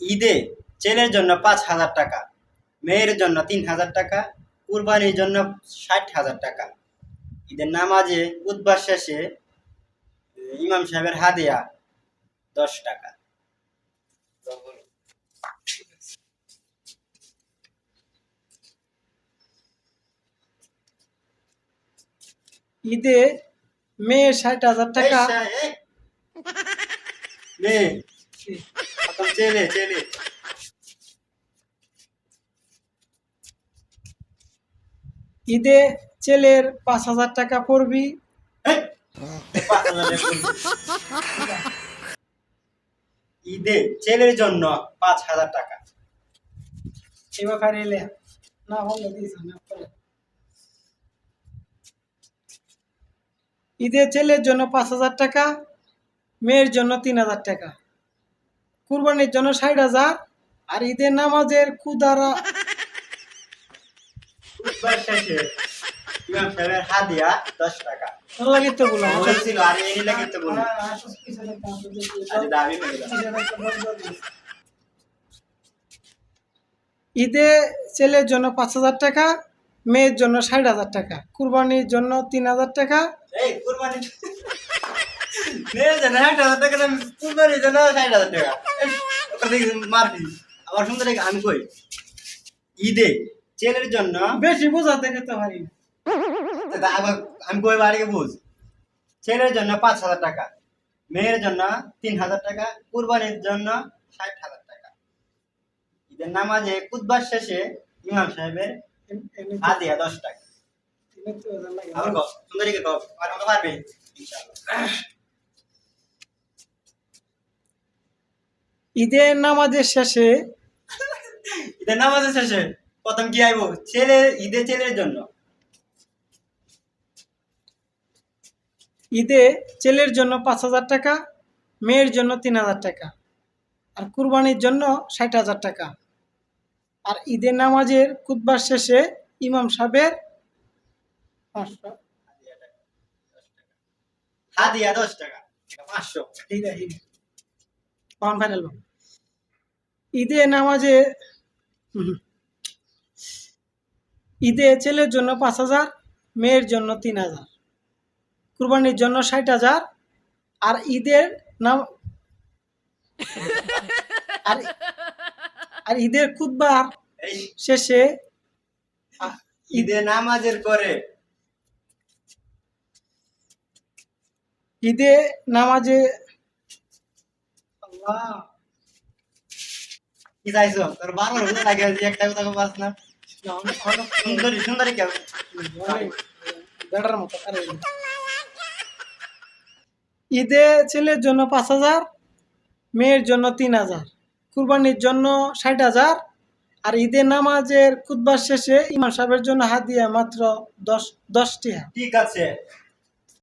ঈদে ছেলের জন্য পাঁচ হাজার টাকা, মেয়ের জন্য তিন হাজার টাকা, কুরবানির জন্য ষাট হাজার টাকা। ঈদের নামাজে বুধবার শেষে, ইমাম সাহেবের হাদিয়া দশ টাকা। ঈদে মেয়ে ষাট হাজার টাকা। মেয়ে। ছেলে ঈদে ছেলের পাঁচ হাজার টাকা পড়বি। ঈদে ছেলের জন্য পাঁচ হাজার টাকা। এবার না বললে দিস না ঈদে ছেলের জন্য পাঁচ হাজার টাকা মেয়ের জন্য তিন হাজার টাকা। কুরবানির জন্য ষাট হাজার আর ঈদের নামাজের কুদারা। উদ্বাস শেষে ইমাম সাহেবের হাদিয়া দশ টাকা। লাগে তো বলো বলছিল আর এই লাগে তো বলি। আজ দাবি করে দাও। ঈদে ছেলের জন্য পাঁচ হাজার টাকা মেয়ের জন্য ষাট হাজার টাকা। কুরবানির জন্য তিন হাজার টাকা এই কুরবানি মেয়ের জন্য ষাট হাজার টাকা না কুরবানির ষাট হাজার টাকা। এই, ওটা দেখি মারবি। আমার সুন্দর দেখে আমি কই? ঈদে ছেলের জন্য বেশি বোঝাতে খেতে পারি। আমি কই বাড়িকে বুঝ? ছেলের জন্য পাঁচ হাজার টাকা মেয়ের জন্য তিন হাজার টাকা কুরবানির জন্য ষাট হাজার টাকা। ঈদের নামাজে কুদবার শেষে ইমাম সাহেবের হাদিয়া দশ টাকা। সুন্দরীকে আর পারবে ঈদের নামাজের শেষে ঈদের নামাজের শেষে প্রথম কি আইবো? ছেলে ঈদের ছেলের জন্য। ঈদে ছেলের জন্য পাঁচ হাজার টাকা মেয়ের জন্য তিন হাজার টাকা আর কুরবানির জন্য ষাট হাজার টাকা। আর ঈদের নামাজের কুতবার শেষে ইমাম সাহেবের পাঁচশো। হাদিয়া দশ টাকা। পাঁচশো। হিরা হিরা ফাইনাল ঈদে নামাজে ঈদে ছেলের জন্য পাঁচ হাজার মেয়ের জন্য তিন হাজার। কুরবানির জন্য ষাট হাজার। আর ঈদের নাম আর আর ঈদের খুদবার শেষে ঈদের নামাজের পরে ঈদে নামাজে আল্লাহ। কি চাইছো? তোর বারবার বুঝে লাগে যে কথা পাস না না, অনেক- অনেক- সুন্দরী সুন্দরী কেউ? বেটার মতো আরে। ঈদে ছেলের জন্য পাঁচ হাজার মেয়ের জন্য তিন হাজার কুরবানির জন্য ষাট হাজার আর ঈদের নামাজের খুতবার শেষে ইমাম সাহেবের জন্য হাত দিয়ে মাত্র দশ দশটি হাত। ঠিক আছে।